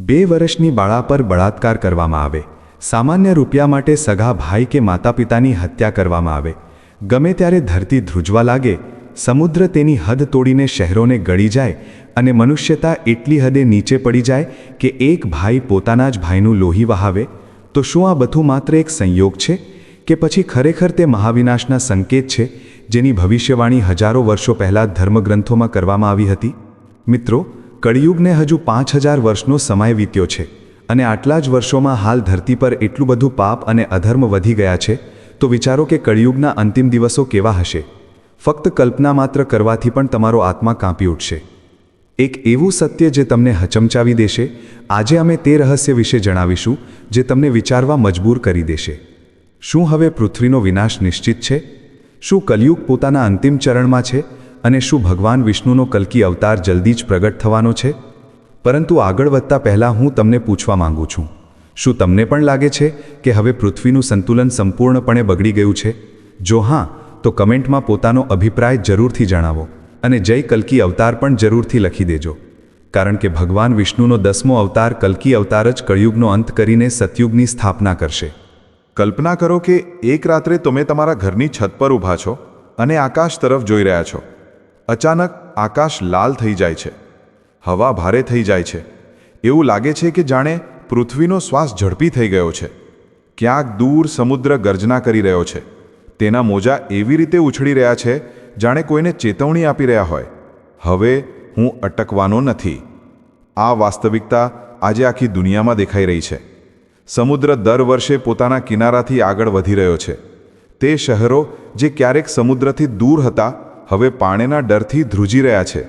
બે વર્ષની બાળા પર બળાત્કાર કરવામાં આવે. સામાન્ય રૂપિયા માટે સગા ભાઈ કે માતા પિતાની હત્યા કરવામાં આવે. ગમે ત્યારે ધરતી ધ્રુજવા લાગે, સમુદ્ર તેની હદ તોડીને શહેરોને ગળી જાય અને મનુષ્યતા એટલી હદે નીચે પડી જાય કે એક ભાઈ પોતાના જ ભાઈનું લોહી વહાવે, તો શું આ બધું માત્ર એક સંયોગ છે? કે પછી ખરેખર તે મહાવિનાશના સંકેત છે, જેની ભવિષ્યવાણી હજારો વર્ષો પહેલાં ધર્મગ્રંથોમાં કરવામાં આવી હતી? મિત્રો કળિયુગને હજુ પાંચ હજાર વર્ષનો સમય વીત્યો છે અને આટલા જ વર્ષોમાં હાલ ધરતી પર એટલું બધું પાપ અને અધર્મ વધી ગયા છે, તો વિચારો કે કળિયુગના અંતિમ દિવસો કેવા હશે? ફક્ત કલ્પના માત્ર કરવાથી પણ તમારો આત્મા કાંપી ઉઠશે. એક એવું સત્ય જે તમને હચમચાવી દેશે, આજે અમે તે રહસ્ય વિશે જણાવીશું, જે તમને વિચારવા મજબૂર કરી દેશે. શું હવે પૃથ્વીનો વિનાશ નિશ્ચિત છે? શું કલયુગ પોતાના અંતિમ ચરણમાં છે? અને શું ભગવાન વિષ્ણુનો કલ્કી અવતાર જલ્દી જ પ્રગટ થવાનો છે? પરંતુ આગળ વધતા પહેલાં હું તમને પૂછવા માંગુ છું. શું તમને પણ લાગે છે કે હવે પૃથ્વીનું સંતુલન સંપૂર્ણપણે બગડી ગયું છે? જો હા, તો કમેન્ટમાં પોતાનો અભિપ્રાય જરૂરથી જણાવો અને જય કલ્કી અવતાર પણ જરૂરથી લખી દેજો. કારણ કે ભગવાન વિષ્ણુનો દસમો અવતાર કલ્કી અવતાર જ કળિયુગનો અંત કરીને સતયુગની સ્થાપના કરશે. કલ્પના કરો કે એક રાત્રે તમે તમારા ઘરની છત પર ઊભા છો અને આકાશ તરફ જોઈ રહ્યા છો. અચાનક આકાશ લાલ થઈ જાય છે. હવા ભારે થઈ જાય છે. એવું લાગે છે કે જાણે પૃથ્વીનો શ્વાસ ઝડપી થઈ ગયો છે. ક્યાંક દૂર સમુદ્ર ગર્જના કરી રહ્યો છે. તેના મોજા એવી રીતે ઉછળી રહ્યા છે, જાણે કોઈને ચેતવણી આપી રહ્યા હોય. હવે હું અટકવાનો નથી. આ વાસ્તવિકતા આજે આખી દુનિયામાં દેખાઈ રહી છે. સમુદ્ર દર વર્ષે પોતાના કિનારાથી આગળ વધી રહ્યો છે. તે શહેરો જે ક્યારેક સમુદ્રથી દૂર હતા હવે પાણીના ડરથી ધ્રુજી રહ્યા છે.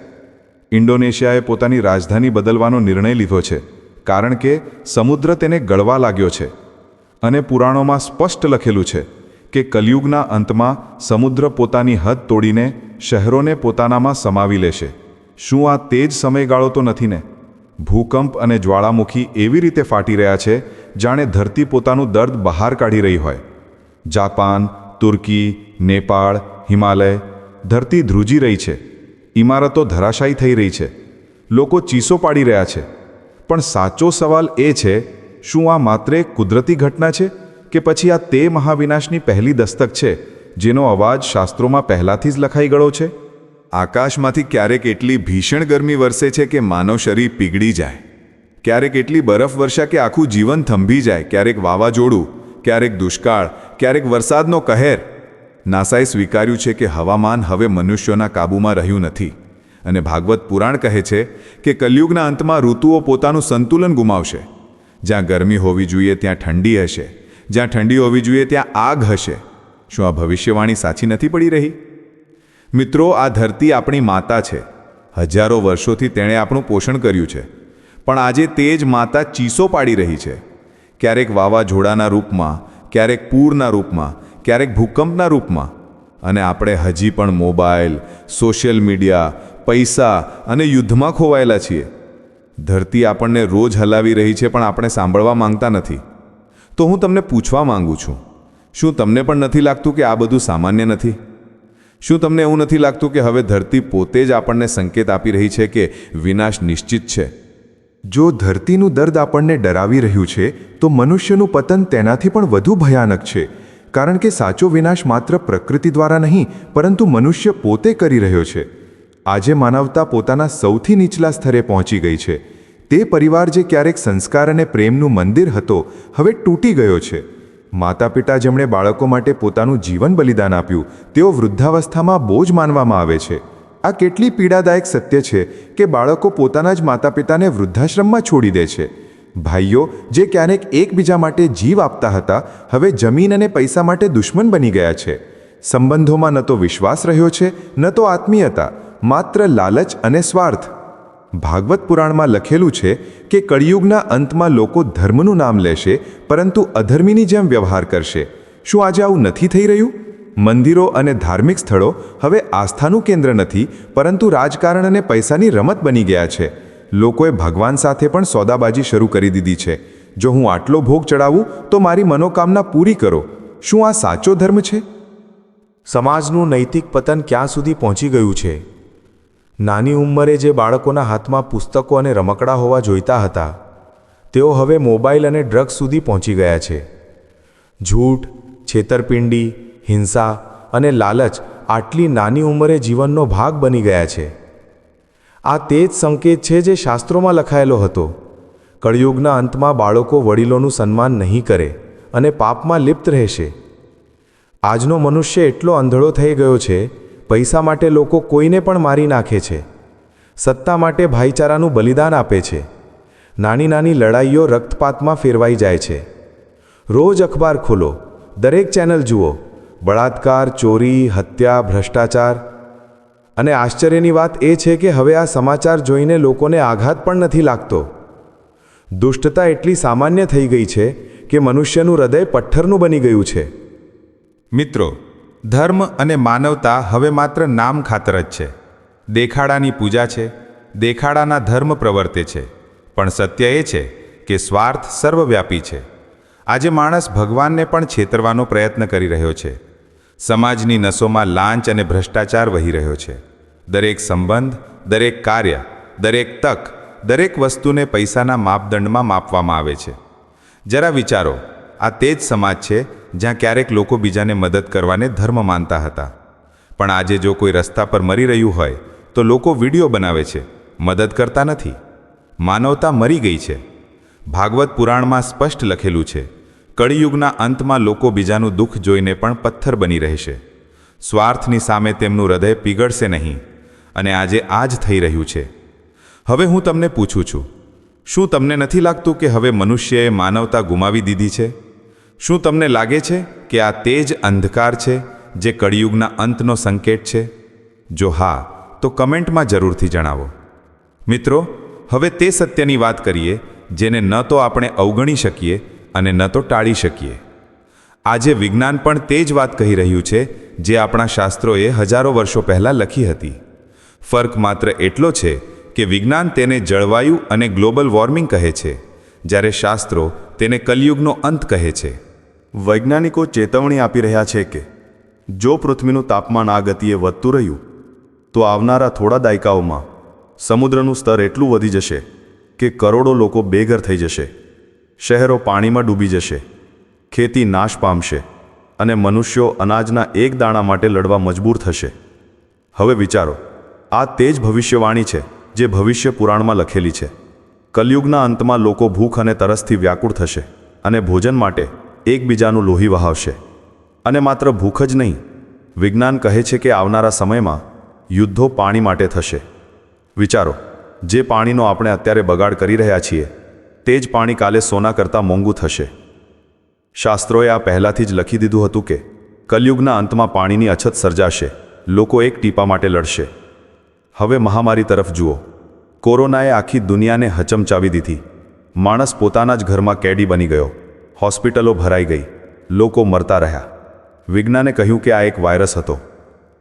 ઇન્ડોનેશિયાએ પોતાની રાજધાની બદલવાનો નિર્ણય લીધો છે, કારણ કે સમુદ્ર તેને ગળવા લાગ્યો છે. અને પુરાણોમાં સ્પષ્ટ લખેલું છે કે કલયુગના અંતમાં સમુદ્ર પોતાની હદ તોડીને શહેરોને પોતાનામાં સમાવી લેશે. શું આ તે જ સમયગાળો તો નથી ને ભૂકંપ અને જ્વાળામુખી એવી રીતે ફાટી રહ્યા છે, જાણે ધરતી પોતાનું દર્દ બહાર કાઢી રહી હોય. જાપાન, તુર્કી, નેપાળ, હિમાલય ધરતી ધ્રુજી રહી છે. ઇમારતો ધરાશાયી થઈ રહી છે. લોકો ચીસો પાડી રહ્યા છે. પણ સાચો સવાલ એ છે, શું આ માત્ર એક કુદરતી ઘટના છે કે પછી આ તે મહાવિનાશની પહેલી દસ્તક છે જેનો અવાજ શાસ્ત્રોમાં પહેલાંથી જ લખાઈ ગયો છે? આકાશમાંથી ક્યારેક એટલી ભીષણ ગરમી વરસે છે કે માનવ શરીર પીગળી જાય. ક્યારેક એટલી બરફ વર્ષા કે આખું જીવન થંભી જાય. ક્યારેક વાવાઝોડું, ક્યારેક દુષ્કાળ, ક્યારેક વરસાદનો કહેર. નાસાએ સ્વીકાર્યું છે કે હવામાન હવે મનુષ્યોના કાબૂમાં રહ્યું નથી. અને ભાગવત પુરાણ કહે છે કે કલયુગના અંતમાં ઋતુઓ પોતાનું સંતુલન ગુમાવશે. જ્યાં ગરમી હોવી જોઈએ, ત્યાં ઠંડી હશે. જ્યાં ઠંડી હોવી જોઈએ, ત્યાં આગ હશે. શું આ ભવિષ્યવાણી સાચી નથી પડી રહી? મિત્રો, આ ધરતી આપણી માતા છે. હજારો વર્ષોથી તેણે આપણું પોષણ કર્યું છે. પણ આજે તે જ માતા ચીસો પાડી રહી છે. ક્યારેક વાવાઝોડાના રૂપમાં, ક્યારેક પૂરના રૂપમાં ક્યારેક ભૂકંપના રૂપમાં. અને આપણે હજી પણ મોબાઈલ, સોશિયલ મીડિયા, પૈસા અને યુદ્ધમાં ખોવાયેલા છીએ. ધરતી આપણને રોજ હલાવી રહી છે પણ આપણે સાંભળવા માંગતા નથી. તો હું તમને પૂછવા માંગુ છું, શું તમને પણ નથી લાગતું કે આ બધું સામાન્ય નથી? શું તમને એવું નથી લાગતું કે હવે ધરતી પોતે જ આપણને સંકેત આપી રહી છે કે વિનાશ નિશ્ચિત છે? જો ધરતીનું દર્દ આપણને ડરાવી રહ્યું છે, તો મનુષ્યનું પતન તેનાથી પણ વધુ ભયાનક છે. કારણ કે સાચો વિનાશ માત્ર પ્રકૃતિ દ્વારા નહીં, પરંતુ મનુષ્ય પોતે કરી રહ્યો છે. આજે માનવતા પોતાના સૌથી નીચલા સ્તરે પહોંચી ગઈ છે. તે પરિવાર જે ક્યારેક સંસ્કાર અને પ્રેમનું મંદિર હતો, હવે તૂટી ગયો છે. માતા પિતા જેમણે બાળકો માટે પોતાનું જીવન બલિદાન આપ્યું, તેઓ વૃદ્ધાવસ્થામાં બોજ માનવામાં આવે છે. આ કેટલી પીડાદાયક સત્ય છે કે બાળકો પોતાના જ માતા પિતાને વૃદ્ધાશ્રમમાં છોડી દે છે. ભાઈઓ, જે ક્યારેક એકબીજા માટે જીવ આપતા હતા, હવે જમીન અને પૈસા માટે દુશ્મન બની ગયા છે. સંબંધોમાં ન તો વિશ્વાસ રહ્યો છે, ન તો આત્મીયતા, માત્ર લાલચ અને સ્વાર્થ. ભાગવત પુરાણમાં લખેલું છે કે કળિયુગના અંતમાં લોકો ધર્મનું નામ લેશે, પરંતુ અધર્મીની જેમ વ્યવહાર કરશે. શું આજે આવું નથી થઈ રહ્યું? મંદિરો અને ધાર્મિક સ્થળો હવે આસ્થાનું કેન્દ્ર નથી, પરંતુ રાજકારણ અને પૈસાની રમત બની ગયા છે. લોકોએ ભગવાન સાથે પણ સોદાબાજી શરૂ કરી દીધી છે. જો હું આટલો ભોગ ચડાવું, તો મારી મનોકામના પૂરી કરો. શું આ સાચો ધર્મ છે? સમાજનું નૈતિક પતન ક્યાં સુધી પહોંચી ગયું છે? નાની ઉંમરે જે બાળકોના હાથમાં પુસ્તકો અને રમકડા હોવા જોઈતા હતા, તેઓ હવે મોબાઈલ અને ડ્રગ્સ સુધી પહોંચી ગયા છે. જૂઠ છેતરપિંડી, હિંસા અને લાલચ આટલી નાની ઉંમરે જીવનનો ભાગ બની ગયા છે. આ તે જ સંકેત છે જે શાસ્ત્રોમાં લખાયેલો હતો. કળિયુગના અંતમાં બાળકો વડીલોનું સન્માન નહીં કરે અને પાપમાં લિપ્ત રહેશે. આજનો મનુષ્ય એટલો અંધળો થઈ ગયો છે, પૈસા માટે લોકો કોઈને પણ મારી નાખે છે. સત્તા માટે ભાઈચારાનું બલિદાન આપે છે. નાની નાની લડાઈઓ રક્તપાતમાં ફેરવાઈ જાય છે. રોજ અખબાર ખોલો, દરેક ચેનલ જુઓ. બળાત્કાર, ચોરી, હત્યા, ભ્રષ્ટાચાર અને આશ્ચર્યની વાત એ છે કે હવે આ સમાચાર જોઈને લોકોને આઘાત પણ નથી લાગતો. દુષ્ટતા એટલી સામાન્ય થઈ ગઈ છે કે મનુષ્યનું હૃદય પથ્થરનું બની ગયું છે. મિત્રો, ધર્મ અને માનવતા હવે માત્ર નામ ખાતર જ છે. દેખાડાની પૂજા છે, દેખાડાના ધર્મ પ્રવર્તે છે. પણ સત્ય એ છે કે સ્વાર્થ સર્વવ્યાપી છે. આજે માણસ ભગવાનને પણ છેતરવાનો પ્રયત્ન કરી રહ્યો છે. સમાજની નસોમાં લાંચ અને ભ્રષ્ટાચાર વહી રહ્યો છે. દરેક સંબંધ, દરેક કાર્ય, દરેક તક, દરેક વસ્તુને પૈસાના માપદંડમાં માપવામાં આવે છે. જરા વિચારો, આ તે જ સમાજ છે જ્યાં ક્યારેક લોકો બીજાને મદદ કરવાને ધર્મ માનતા હતા. પણ આજે જો કોઈ રસ્તા પર મરી રહ્યું હોય, તો લોકો વીડિયો બનાવે છે, મદદ કરતા નથી. માનવતા મરી ગઈ છે. ભાગવત પુરાણમાં સ્પષ્ટ લખેલું છે, કળિયુગના અંતમાં લોકો બીજાનું દુઃખ જોઈને પણ પથ્થર બની રહેશે. સ્વાર્થની સામે તેમનું હૃદય પીગળશે નહીં. અને આજે આ જ થઈ રહ્યું છે. હવે હું તમને પૂછું છું, શું તમને નથી લાગતું કે હવે મનુષ્યએ માનવતા ગુમાવી દીધી છે? શું તમને લાગે છે કે આ તે જ અંધકાર છે જે કળિયુગના અંતનો સંકેત છે? જો હા, તો કમેન્ટમાં જરૂરથી જણાવો. મિત્રો, હવે તે સત્યની વાત કરીએ, જેને ન તો આપણે અવગણી શકીએ અને ન તો ટાળી શકીએ. આજે વિજ્ઞાન પણ તે જ વાત કહી રહ્યું છે, જે આપણા શાસ્ત્રોએ હજારો વર્ષો પહેલાં લખી હતી. ફર્ક માત્ર એટલો છે કે વિજ્ઞાન તેને જળવાયુ અને ગ્લોબલ વોર્મિંગ કહે છે, જ્યારે શાસ્ત્રો તેને કલયુગનો અંત કહે છે. વૈજ્ઞાનિકો ચેતવણી આપી રહ્યા છે કે, જો પૃથ્વીનું તાપમાન આ ગતિએ વધતું રહ્યું, તો આવનારા થોડા દાયકાઓમાં સમુદ્રનું સ્તર એટલું વધી જશે કે કરોડો લોકો બેઘર થઈ જશે, શહેરો પાણીમાં ડૂબી જશે, ખેતી નાશ પામશે અને મનુષ્યો અનાજના એક દાણા માટે લડવા મજબૂર થશે. હવે વિચારો આ તે જ ભવિષ્યવાણી છે, જે ભવિષ્ય પુરાણમાં લખેલી છે. કલયુગના અંતમાં લોકો ભૂખ અને તરસથી વ્યાકુળ થશે અને ભોજન માટે એકબીજાનું લોહી વહાવશે. અને માત્ર ભૂખ જ નહીં, વિજ્ઞાન કહે છે કે આવનારા સમયમાં યુદ્ધો પાણી માટે થશે. વિચારો, જે પાણીનો આપણે અત્યારે બગાડ કરી રહ્યા છીએ, તે જ પાણી કાલે સોના કરતાં મોંઘું થશે. શાસ્ત્રોએ આ પહેલાંથી જ લખી દીધું હતું કે, કલયુગના અંતમાં પાણીની અછત સર્જાશે, લોકો એક ટીપા માટે લડશે. હવે મહામારી તરફ જુઓ. કોરોનાએ આખી દુનિયાને હચમચાવી દીધી. માણસ પોતાના જ ઘરમાં કેડી બની ગયો. હોસ્પિટલો ભરાઈ ગઈ. લોકો મરતા રહ્યા. વિજ્ઞાને કહ્યું કે આ એક વાયરસ હતો.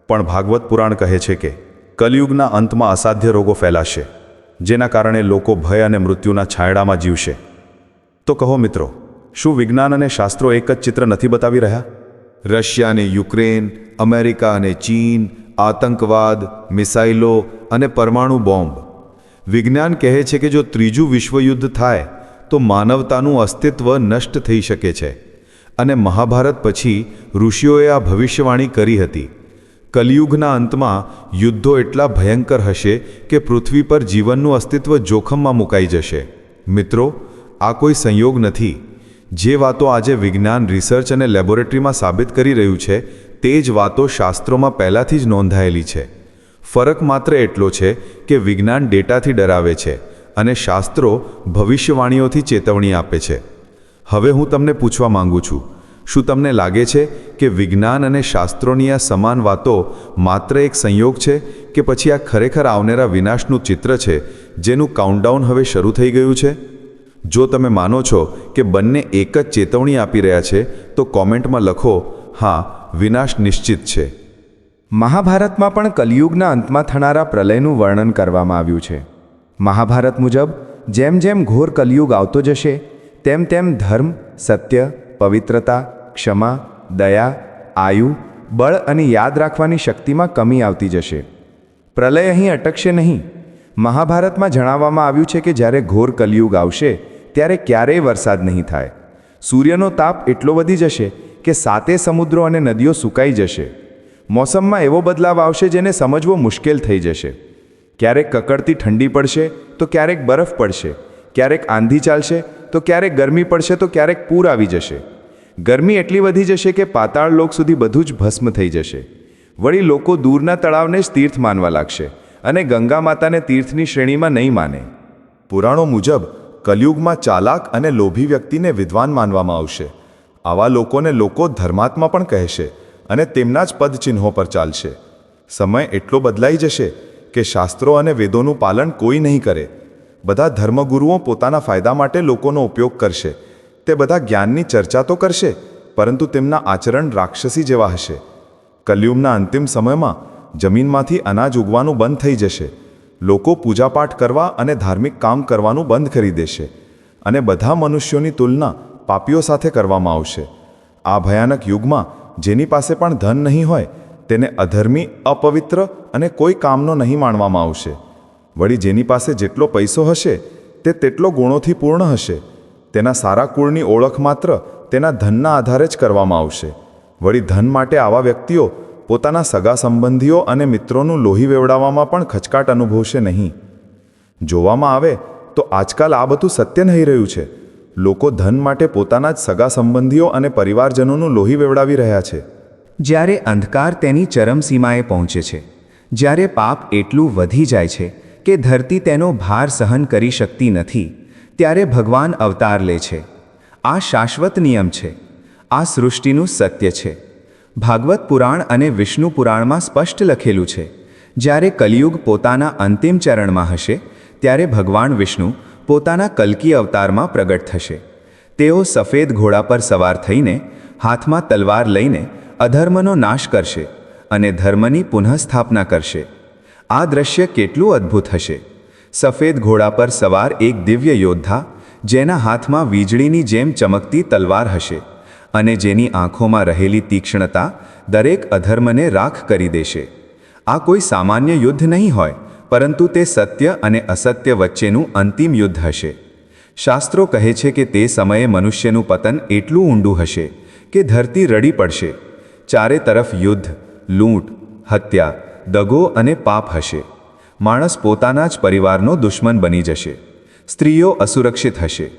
પણ ભાગવત પુરાણ કહે છે કે, કલયુગના અંતમાં અસાધ્ય રોગો ફેલાશે, જેના કારણે લોકો ભય અને મૃત્યુના છાંયડામાં જીવશે. તો કહો મિત્રો, શું વિજ્ઞાન અને શાસ્ત્રો એક જ ચિત્ર નથી બતાવી રહ્યા? રશિયા અને યુક્રેન, અમેરિકા અને ચીન આતંકવાદ, મિસાઇલો અને પરમાણુ બોમ્બ. વિજ્ઞાન કહે છે કે જો ત્રીજું વિશ્વયુદ્ધ થાય, તો માનવતાનું અસ્તિત્વ નષ્ટ થઈ શકે છે. અને મહાભારત પછી ઋષિઓએ આ ભવિષ્યવાણી કરી હતી. કલિયુગના અંતમાં યુદ્ધો એટલા ભયંકર હશે કે પૃથ્વી પર જીવનનું અસ્તિત્વ જોખમમાં મુકાઈ જશે. મિત્રો, આ કોઈ સંયોગ નથી. જે વાતો આજે વિજ્ઞાન, રિસર્ચ અને લેબોરેટરીમાં સાબિત કરી રહ્યું છે તે જ વાતો શાસ્ત્રોમાં પહેલાંથી જ નોંધાયેલી છે. ફરક માત્ર એટલો છે કે વિજ્ઞાન ડેટાથી ડરાવે છે અને શાસ્ત્રો ભવિષ્યવાણીઓથી ચેતવણી આપે છે. હવે હું તમને પૂછવા માંગુ છું, શું તમને લાગે છે કે વિજ્ઞાન અને શાસ્ત્રોની આ સમાન વાતો માત્ર એક સંયોગ છે કે પછી આ ખરેખર આવનારા વિનાશનું ચિત્ર છે જેનું કાઉન્ટડાઉન હવે શરૂ થઈ ગયું છે? જો તમે માનો છો કે બંને એક જ ચેતવણી આપી રહ્યા છે, તો કોમેન્ટમાં લખો, હા વિનાશ નિશ્ચિત છે. મહાભારતમાં પણ કલિયુગના અંતમાં થનારા પ્રલયનું વર્ણન કરવામાં આવ્યું છે. મહાભારત મુજબ, જેમ જેમ ઘોર કલિયુગ આવતો જશે, તેમ તેમ ધર્મ, સત્ય, પવિત્રતા, ક્ષમા, દયા, આયુ, બળ અને યાદ રાખવાની શક્તિમાં કમી આવતી જશે. પ્રલય અહીં અટકશે નહીં. મહાભારતમાં જણાવવામાં આવ્યું છે કે જ્યારે ઘોર કલિયુગ આવશે, ત્યારે ક્યારેય વરસાદ નહીં થાય. સૂર્યનો તાપ એટલો વધી જશે કે સાતે સમુદ્રો અને નદીઓ સુકાઈ જશે. મોસમમાં એવો બદલાવ આવશે જેને સમજવો મુશ્કેલ થઈ જશે. ક્યારેક કકડતી ઠંડી પડશે, તો ક્યારેક બરફ પડશે. ક્યારેક આંધી ચાલશે, તો ક્યારેક ગરમી પડશે, તો ક્યારેક પૂર આવી જશે. ગરમી એટલી વધી જશે કે પાતાળ લોક સુધી બધું જ ભસ્મ થઈ જશે. વળી લોકો દૂરના તળાવને જ તીર્થ માનવા લાગશે અને ગંગા માતાને તીર્થની શ્રેણીમાં નહીં માને. પુરાણો મુજબ, કલયુગમાં ચાલાક અને લોભી વ્યક્તિને વિદ્વાન માનવામાં આવશે. આવા લોકોને લોકો ધર્માત્મા પણ કહેશે અને તેમના જ પદચિહ્નો પર ચાલશે. સમય એટલો બદલાઈ જશે કે શાસ્ત્રો અને વેદોનું પાલન કોઈ નહીં કરે. બધા ધર્મગુરુઓ પોતાના ફાયદા માટે લોકોનો ઉપયોગ કરશે. તે બધા જ્ઞાનની ચર્ચા તો કરશે, પરંતુ તેમના આચરણ રાક્ષસી જેવા હશે. કલયુગના અંતિમ સમયમાં જમીનમાંથી અનાજ ઉગવાનું બંધ થઈ જશે. લોકો પૂજાપાઠ કરવા અને ધાર્મિક કામ કરવાનું બંધ કરી દેશે. અને બધા મનુષ્યોની તુલના પાપીઓ સાથે કરવામાં આવશે. આ ભયાનક યુગમાં જેની પાસે પણ ધન નહીં હોય, તેને અધર્મી, અપવિત્ર અને કોઈ કામનો નહીં માનવામાં આવશે. વળી જેની પાસે જેટલો પૈસો હશે, તે તેટલો ગુણોથી પૂર્ણ હશે. તેના સારા કુળની ઓળખ માત્ર તેના ધનના આધારે જ કરવામાં આવશે. વળી ધન માટે આવા વ્યક્તિઓ પોતાના સગા સંબંધીઓ અને મિત્રોનું લોહી વેવડાવવામાં પણ ખચકાટ અનુભવશે નહીં. જોવામાં આવે તો આજકાલ આ બધું સત્ય નહીં રહ્યું છે. લોકો ધન માટે પોતાના જ સગા સંબંધીઓ અને પરિવારજનોનું લોહી વેવડાવી રહ્યા છે. જ્યારે અંધકાર તેની ચરમસીમાએ પહોંચે છે, જ્યારે પાપ એટલું વધી જાય છે કે ધરતી તેનો ભાર સહન કરી શકતી નથી, ત્યારે ભગવાન અવતાર લે છે. આ શાશ્વત નિયમ છે. આ સૃષ્ટિનું સત્ય છે. ભાગવત પુરાણ અને વિષ્ણુ પુરાણમાં સ્પષ્ટ લખેલું છે. જ્યારે કલિયુગ પોતાના અંતિમ ચરણમાં હશે, ત્યારે ભગવાન વિષ્ણુ પોતાના કલ્કી અવતારમાં પ્રગટ થશે. તેઓ સફેદ ઘોડા પર સવાર થઈને, હાથમાં તલવાર લઈને અધર્મનો નાશ કરશે અને ધર્મની પુનઃસ્થાપના કરશે. આ દ્રશ્ય કેટલું અદ્ભુત હશે. સફેદ ઘોડા પર સવાર એક દિવ્ય યોદ્ધા, જેના હાથમાં વીજળીની જેમ ચમકતી તલવાર હશે અને જેની આંખોમાં રહેલી તીક્ષ્ણતા દરેક અધર્મને રાખ કરી દેશે. આ કોઈ સામાન્ય યુદ્ધ નહીં હોય પરંતુ તે સત્ય અને અસત્ય વચ્ચેનું અંતિમ યુદ્ધ હશે. શાસ્ત્રો કહે છે કે તે સમયે મનુષ્યનું પતન એટલું ઊંડું હશે કે ધરતી રડી પડશે. ચારે તરફ યુદ્ધ, લૂંટ, હત્યા, દગો અને પાપ હશે. માણસ પોતાના જ પરિવારનો દુશ્મન બની જશે. સ્ત્રીઓ અસુરક્ષિત હશે.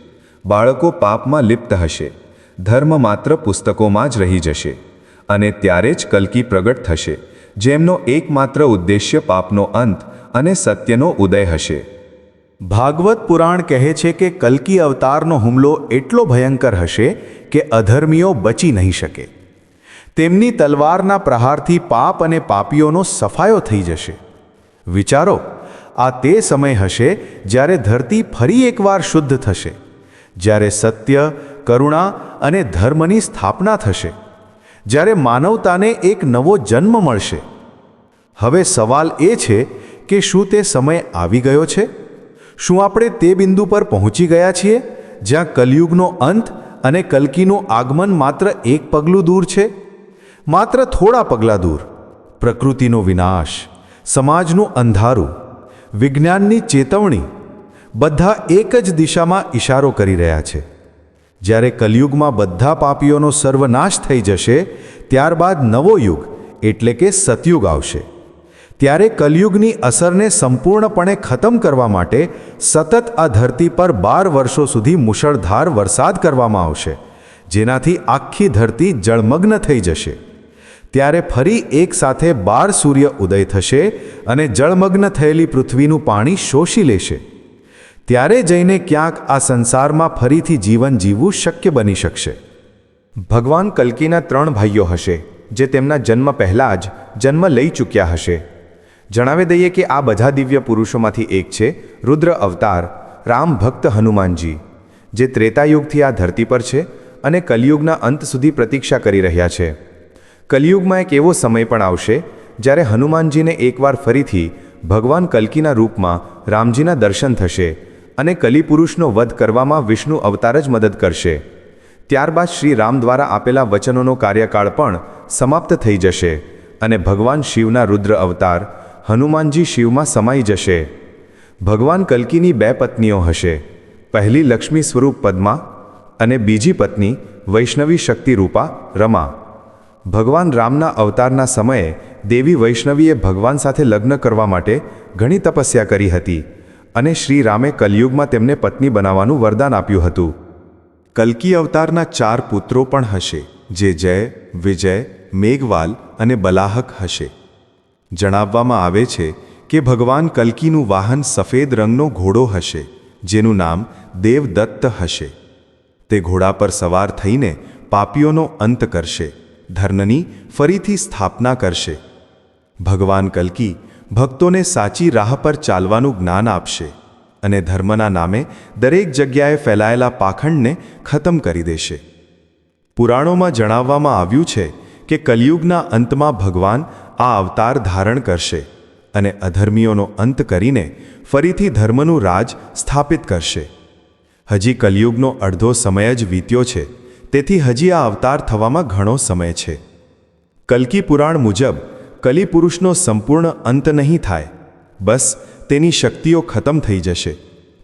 બાળકો પાપમાં લિપ્ત હશે. ધર્મ માત્ર પુસ્તકોમાં જ રહી જશે. અને ત્યારે જ કલ્કી પ્રગટ થશે, જેમનો એકમાત્ર ઉદ્દેશ્ય પાપનો અંત અને સત્યનો ઉદય હશે. ભાગવત પુરાણ કહે છે કે કલ્કી અવતારનો હુમલો એટલો ભયંકર હશે કે અધર્મીઓ બચી નહીં શકે. તેમની તલવારના પ્રહારથી પાપ અને પાપીઓનો સફાયો થઈ જશે. વિચારો, આ તે સમય હશે જ્યારે ધરતી ફરી એકવાર શુદ્ધ થશે, જ્યારે સત્ય, કરુણા અને ધર્મની સ્થાપના થશે, જ્યારે માનવતાને એક નવો જન્મ મળશે. હવે સવાલ એ છે કે શું તે સમય આવી ગયો છે? શું આપણે તે બિંદુ પર પહોંચી ગયા છીએ, જ્યાં કલયુગનો અંત અને કલ્કીનું આગમન માત્ર એક પગલું દૂર છે? માત્ર થોડા પગલાં દૂર. પ્રકૃતિનો વિનાશ, સમાજનું અંધારું, વિજ્ઞાનની ચેતવણી, બધા એક જ દિશામાં ઇશારો કરી રહ્યા છે. જ્યારે કલયુગમાં બધા પાપીઓનો સર્વનાશ થઈ જશે, ત્યારબાદ નવો યુગ, એટલે કે સતયુગ આવશે. ત્યારે કલયુગની અસરને સંપૂર્ણપણે ખતમ કરવા માટે સતત આ ધરતી પર બાર વર્ષો સુધી મુશળધાર વરસાદ કરવામાં આવશે, જેનાથી આખી ધરતી જળમગ્ન થઈ જશે. ત્યારે ફરી એક સાથે બાર સૂર્ય ઉદય થશે અને જળમગ્ન થયેલી પૃથ્વીનું પાણી શોષી લેશે. ત્યારે જઈને ક્યાંક આ સંસારમાં ફરીથી જીવન જીવવું શક્ય બની શકશે. ભગવાન કલ્કીના ત્રણ ભાઈઓ હશે, જે તેમના જન્મ પહેલાં જ જન્મ લઈ ચૂક્યા હશે. જણાવી દઈએ કે આ બધા દિવ્ય પુરુષોમાંથી એક છે, રુદ્ર અવતાર, રામ ભક્ત હનુમાનજી, જે ત્રેતાયુગથી આ ધરતી પર છે અને કલિયુગના અંત સુધી પ્રતીક્ષા કરી રહ્યા છે. કલિયુગમાં એક એવો સમય પણ આવશે, જ્યારે હનુમાનજીને એકવાર ફરીથી ભગવાન કલ્કીના રૂપમાં રામજીના દર્શન થશે અને કલિપુરુષનો વધ કરવામાં વિષ્ણુ અવતાર જ મદદ કરશે. ત્યારબાદ શ્રી રામ દ્વારા આપેલા વચનોનો કાર્યકાળ પણ સમાપ્ત થઈ જશે અને ભગવાન શિવના રુદ્ર અવતાર હનુમાનજી શિવમાં સમાઈ જશે. ભગવાન કલ્કીની બે પત્નીઓ હશે. પહેલી લક્ષ્મી સ્વરૂપ પદ્મા અને બીજી પત્ની વૈષ્ણવી શક્તિ રૂપા રમા. ભગવાન રામના અવતારના સમયે દેવી વૈષ્ણવીએ ભગવાન સાથે લગ્ન કરવા માટે ઘણી તપસ્યા કરી હતી અને શ્રી રામે કલયુગમાં તેમને પત્ની બનાવવાનું વરદાન આપ્યું હતું. કલ્કી અવતારના ચાર પુત્રો પણ હશે, જે જય, વિજય, મેઘવાલ અને બલાહક હશે. જણાવવામાં આવે છે કે ભગવાન કલ્કીનું વાહન સફેદ રંગનો ઘોડો હશે, જેનું નામ દેવદત્ત હશે. તે ઘોડા પર સવાર થઈને પાપીઓનો અંત કરશે ધર્મની ફરીથી સ્થાપના કરશે. ભગવાન કલ્કી ભક્તોને સાચી રાહ પર ચાલવાનું જ્ઞાન આપશે અને ધર્મના નામે દરેક જગ્યાએ ફેલાયેલા પાખંડને ખતમ કરી દેશે. પુરાણોમાં જણાવવામાં આવ્યું છે કે કલિયુગના અંતમાં ભગવાન આ અવતાર ધારણ કરશે અને અધર્મીઓનો અંત કરીને ફરીથી ધર્મનું રાજ સ્થાપિત કરશે. હજી કલિયુગનો અડધો સમય જ વીત્યો છે, તેથી હજી આ અવતાર થવામાં ઘણો સમય છે. કલ્કી પુરાણ મુજબ, કલિપુરુષનો સંપૂર્ણ અંત નહીં થાય, બસ તેની શક્તિઓ ખતમ થઈ જશે.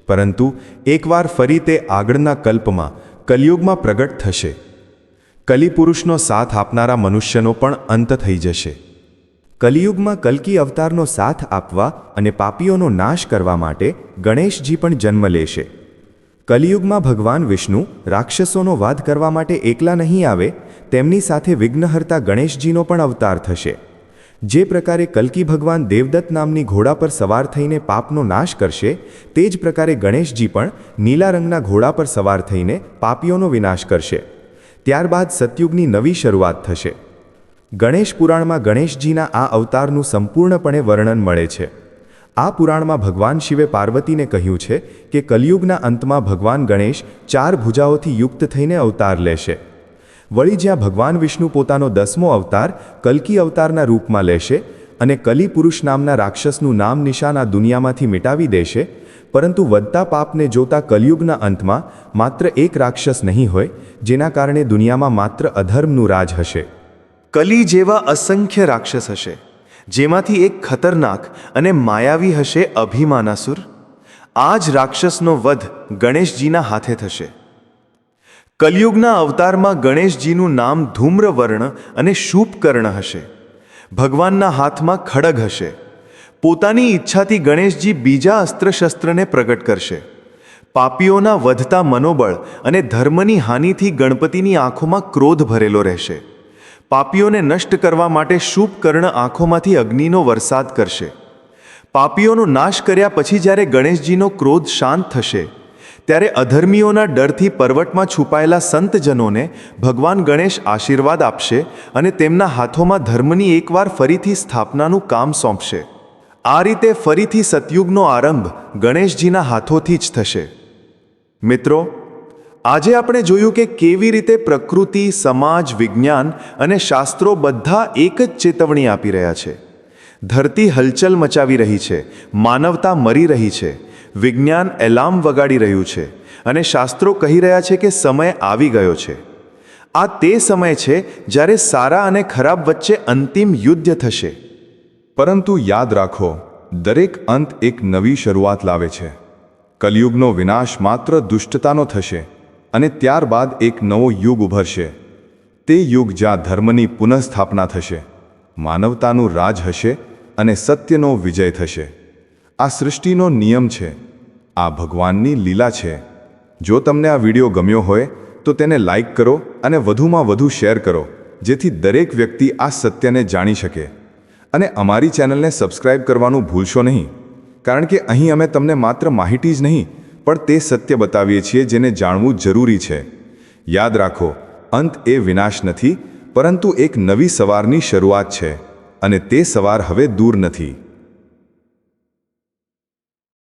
પરંતુ એકવાર ફરી તે આગળના કલ્પમાં, કલિયુગમાં પ્રગટ થશે. કલિપુરુષનો સાથ આપનારા મનુષ્યનો પણ અંત થઈ જશે. કલિયુગમાં કલ્કી અવતારનો સાથ આપવા અને પાપીઓનો નાશ કરવા માટે ગણેશજી પણ જન્મ લેશે. કલિયુગમાં ભગવાન વિષ્ણુ રાક્ષસોનો વાદ કરવા માટે એકલા નહીં આવે, તેમની સાથે વિઘ્નહર્તા ગણેશજીનો પણ અવતાર થશે. જે પ્રકારે કલ્કી ભગવાન દેવદત્ત નામની ઘોડા પર સવાર થઈને પાપનો નાશ કરશે, તે જ પ્રકારે ગણેશજી પણ નીલા રંગના ઘોડા પર સવાર થઈને પાપીઓનો વિનાશ કરશે. ત્યારબાદ સતયુગની નવી શરૂઆત થશે. ગણેશ પુરાણમાં ગણેશજીના આ અવતારનું સંપૂર્ણપણે વર્ણન મળે છે. આ પુરાણમાં ભગવાન શિવે પાર્વતીને કહ્યું છે કે કલિયુગના અંતમાં ભગવાન ગણેશ ચાર ભુજાઓથી યુક્ત થઈને અવતાર લેશે. વળી જ્યાં ભગવાન વિષ્ણુ પોતાનો દસમો અવતાર કલ્કી અવતારના રૂપમાં લેશે અને કલી પુરુષ નામના રાક્ષસનું નામ નિશાન આ દુનિયામાંથી મિટાવી દેશે, પરંતુ વધતા પાપને જોતા કલિયુગના અંતમાં માત્ર એક રાક્ષસ નહીં હોય, જેના કારણે દુનિયામાં માત્ર અધર્મનું રાજ હશે. કલી જેવા અસંખ્ય રાક્ષસ હશે, જેમાંથી એક ખતરનાક અને માયાવી હશે અભિમાનાસુર. આ જ રાક્ષસનો વધ ગણેશજીના હાથે થશે. કલયુગના અવતારમાં ગણેશજીનું નામ ધૂમ્રવર્ણ અને શુભકર્ણ હશે. ભગવાનના હાથમાં ખડગ હશે. પોતાની ઈચ્છાથી ગણેશજી બીજા અસ્ત્રશસ્ત્રને પ્રગટ કરશે. પાપીઓના વધતા મનોબળ અને ધર્મની હાનિથી ગણપતિની આંખોમાં ક્રોધ ભરેલો રહેશે. પાપીઓને નષ્ટ કરવા માટે શુભ કર્ણ આંખોમાંથી અગ્નિનો વરસાદ કરશે. પાપીઓનો નાશ કર્યા પછી જ્યારે ગણેશજીનો ક્રોધ શાંત થશે, ત્યારે અધર્મીઓના ડરથી પર્વતમાં છુપાયેલા સંતજનોને ભગવાન ગણેશ આશીર્વાદ આપશે અને તેમના હાથોમાં ધર્મની એકવાર ફરીથી સ્થાપનાનું કામ સોંપશે. આ રીતે ફરીથી સતયુગનો આરંભ ગણેશજીના હાથોથી જ થશે. મિત્રો આજે આપણે જોયું કે કેવી રીતે પ્રકૃતિ, સમાજ, વિજ્ઞાન અને શાસ્ત્રો બધા એક જ ચેતવણી આપી રહ્યા છે. ધરતી હલચલ મચાવી રહી છે, માનવતા મરી રહી છે, વિજ્ઞાન એલાર્મ વગાડી રહ્યું છે અને શાસ્ત્રો કહી રહ્યા છે કે સમય આવી ગયો છે. આ તે સમય છે જ્યારે સારા અને ખરાબ વચ્ચે અંતિમ યુદ્ધ થશે. પરંતુ યાદ રાખો, દરેક અંત એક નવી શરૂઆત લાવે છે. કલયુગનો વિનાશ માત્ર દુષ્ટતાનો થશે અને ત્યારબાદ એક નવો યુગ ઉભરશે. તે યુગ જ્યાં ધર્મની પુનઃસ્થાપના થશે, માનવતાનું રાજ હશે અને સત્યનો વિજય થશે. આ સૃષ્ટિનો નિયમ છે, આ ભગવાનની લીલા છે. જો તમને આ વીડિયો ગમ્યો હોય, તો તેને લાઈક કરો અને વધુમાં વધુ શેર કરો, જેથી દરેક વ્યક્તિ આ સત્યને જાણી શકે. અને અમારી ચેનલને સબસ્ક્રાઇબ કરવાનું ભૂલશો નહીં, કારણ કે અહીં અમે તમને માત્ર માહિતી જ નહીં પણ તે સત્ય બતાવીએ છીએ જેને જાણવું જરૂરી છે. યાદ રાખો, અંત એ વિનાશ નથી, પરંતુ એક નવી સવારની શરૂઆત છે અને તે સવાર હવે દૂર નથી.